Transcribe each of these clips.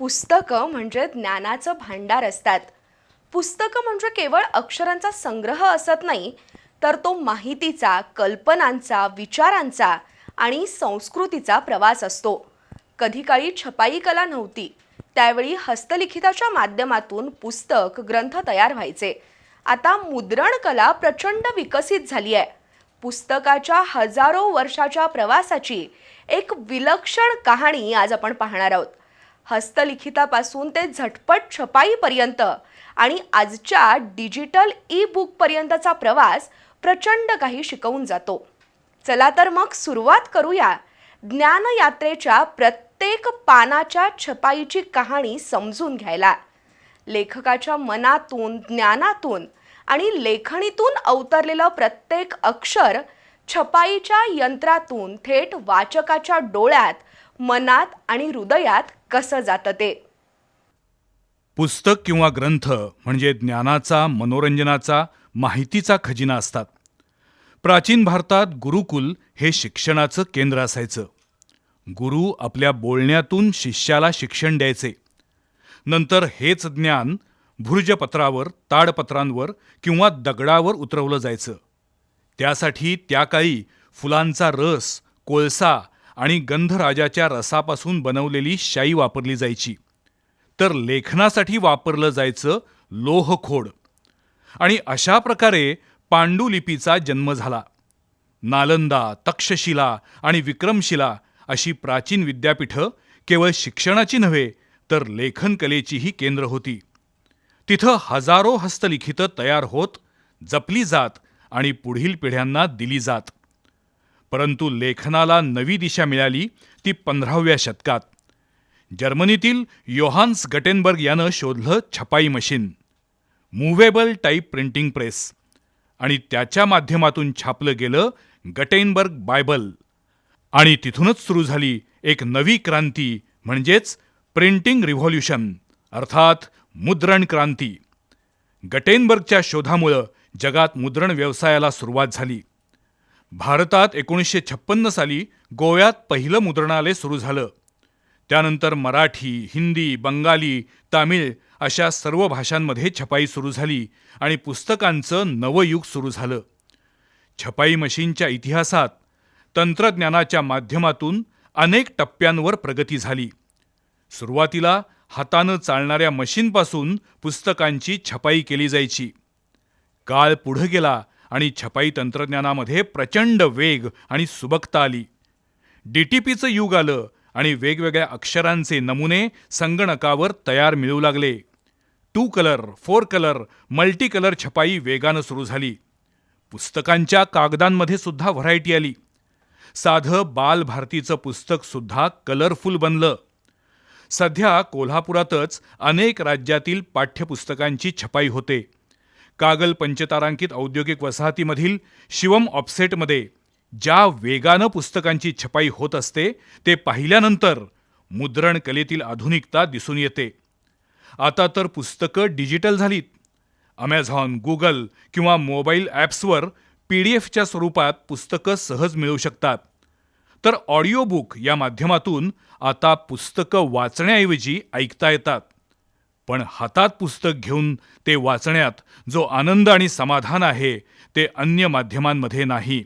पुस्तकं म्हणजे ज्ञानाचं भांडार असतात. पुस्तकं म्हणजे केवळ अक्षरांचा संग्रह असत नाही तर तो माहितीचा कल्पनांचा विचारांचा आणि संस्कृतीचा प्रवास असतो. कधी काळी छपाई कला नव्हती त्यावेळी हस्तलिखिताच्या माध्यमातून पुस्तक ग्रंथ तयार व्हायचे. आता मुद्रण कला प्रचंड विकसित झाली आहे. पुस्तकाच्या हजारो वर्षाच्या प्रवासाची एक विलक्षण कहाणी आज आपण पाहणार आहोत. हस्तलिखितापासून ते झटपट छपाईपर्यंत. आणि आजच्या डिजिटल ई बुकपर्यंतचा प्रवास प्रचंड काही शिकवून जातो. चला तर मग सुरुवात करूया. ज्ञानयात्रेच्या प्रत्येक पानाच्या छपाईची कहाणी समजून घ्यायला. लेखकाच्या मनातून ज्ञानातून आणि लेखणीतून अवतरलेलं प्रत्येक अक्षर छपाईच्या यंत्रातून थेट वाचकाच्या डोळ्यात मनात आणि हृदयात कसं जातं ते? पुस्तक किंवा ग्रंथ म्हणजे ज्ञानाचा मनोरंजनाचा माहितीचा खजिना असतात. प्राचीन भारतात गुरुकुल हे शिक्षणाचं केंद्र असायचं. गुरु आपल्या बोलण्यातून शिष्याला शिक्षण द्यायचे. नंतर हेच ज्ञान भुर्जपत्रावर ताडपत्रांवर किंवा दगडावर उतरवलं जायचं. त्यासाठी त्या काळी फुलांचा रस कोळसा आणि गंधराजाच्या रसापासून बनवलेली शाई वापरली जायची. तर लेखनासाठी वापरलं जायचं लोहखोड. आणि अशा प्रकारे पांडुलिपीचा जन्म झाला. नालंदा तक्षशिला आणि विक्रमशिला अशी प्राचीन विद्यापीठं केवळ शिक्षणाची नव्हे तर लेखनकलेचीही केंद्र होती. तिथं हजारो हस्तलिखितं तयार होत जपली जात आणि पुढील पिढ्यांना दिली जात. परंतु लेखनाला नवी दिशा मिळाली ती पंधराव्या शतकात. जर्मनीतील योहान्स गटेनबर्ग यानं शोधलं छपाई machine. Movable type printing press. आणि त्याच्या माध्यमातून छापलं गेलं गटेनबर्ग बायबल. आणि तिथूनच सुरू झाली एक नवी क्रांती म्हणजेच प्रिंटिंग रिव्हॉल्युशन अर्थात मुद्रण क्रांती. गटेनबर्गच्या शोधामुळं जगात मुद्रण व्यवसायाला सुरुवात झाली. भारतात एकोणीसशे छप्पन्न साली गोव्यात पहिलं मुद्रणालय सुरू झालं. त्यानंतर मराठी हिंदी बंगाली तामिळ अशा सर्व भाषांमध्ये छपाई सुरू झाली आणि पुस्तकांचं नवं युग सुरू झालं. छपाई मशीनच्या इतिहासात तंत्रज्ञानाच्या माध्यमातून अनेक टप्प्यांवर प्रगती झाली. सुरुवातीला हातानं चालणाऱ्या मशीनपासून पुस्तकांची छपाई केली जायची. काळ पुढं गेला आणि छपाई तंत्रज्ञानामध्ये प्रचंड वेग आणि सुबकता आली. डी टी पीचं युग आलं आणि वेगवेगळ्या अक्षरांचे नमुने संगणकावर तयार मिळू लागले. Two colour four colour multi colour छपाई वेगानं सुरू झाली. पुस्तकांच्या कागदांमध्ये सुद्धा व्हरायटी आली. साधं बाल भारतीचं कलरफुल बनलं. सध्या कोल्हापुरातच अनेक राज्यातील पाठ्यपुस्तकांची छपाई होते. कागल पंचतारांकित औद्योगिक वसाहतीमधील शिवम ऑफसेटमध्ये ज्या वेगानं पुस्तकांची छपाई होत असते ते पाहिल्यानंतर मुद्रण कलेतील आधुनिकता दिसून येते. आता तर पुस्तकं डिजिटल झालीत. अमेझॉन गुगल किंवा मोबाईल ॲप्सवर पी डी एफच्या स्वरूपात पुस्तकं सहज मिळू शकतात. तर ऑडिओ बुक या माध्यमातून आता पुस्तकं वाचण्याऐवजी ऐकता येतात. पण हातात पुस्तक घेऊन ते वाचण्यात जो आनंद आणि समाधान आहे ते अन्य माध्यमांमध्ये नाही.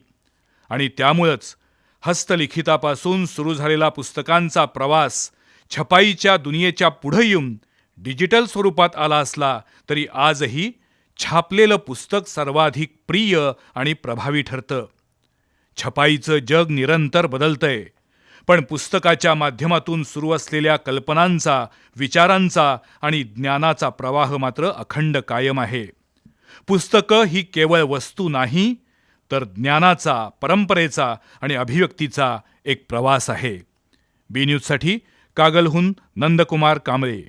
आणि त्यामुळंच हस्तलिखितापासून सुरू झालेला पुस्तकांचा प्रवास छपाईच्या दुनियेच्या पुढं येऊन डिजिटल स्वरूपात आला असला तरी आजही छापलेलं पुस्तक सर्वाधिक प्रिय आणि प्रभावी ठरतं. छपाईचं जग निरंतर बदलतंय. पण पुस्तकाच्या माध्यमातून सुरू असलेल्या कल्पनांचा विचारांचा आणि ज्ञानाचा प्रवाह मात्र अखंड कायम आहे. पुस्तकं ही केवळ वस्तू नाही तर ज्ञानाचा परंपरेचा आणि अभिव्यक्तीचा एक प्रवास आहे. बी न्यूजसाठी कागलहून नंदकुमार कांबळे.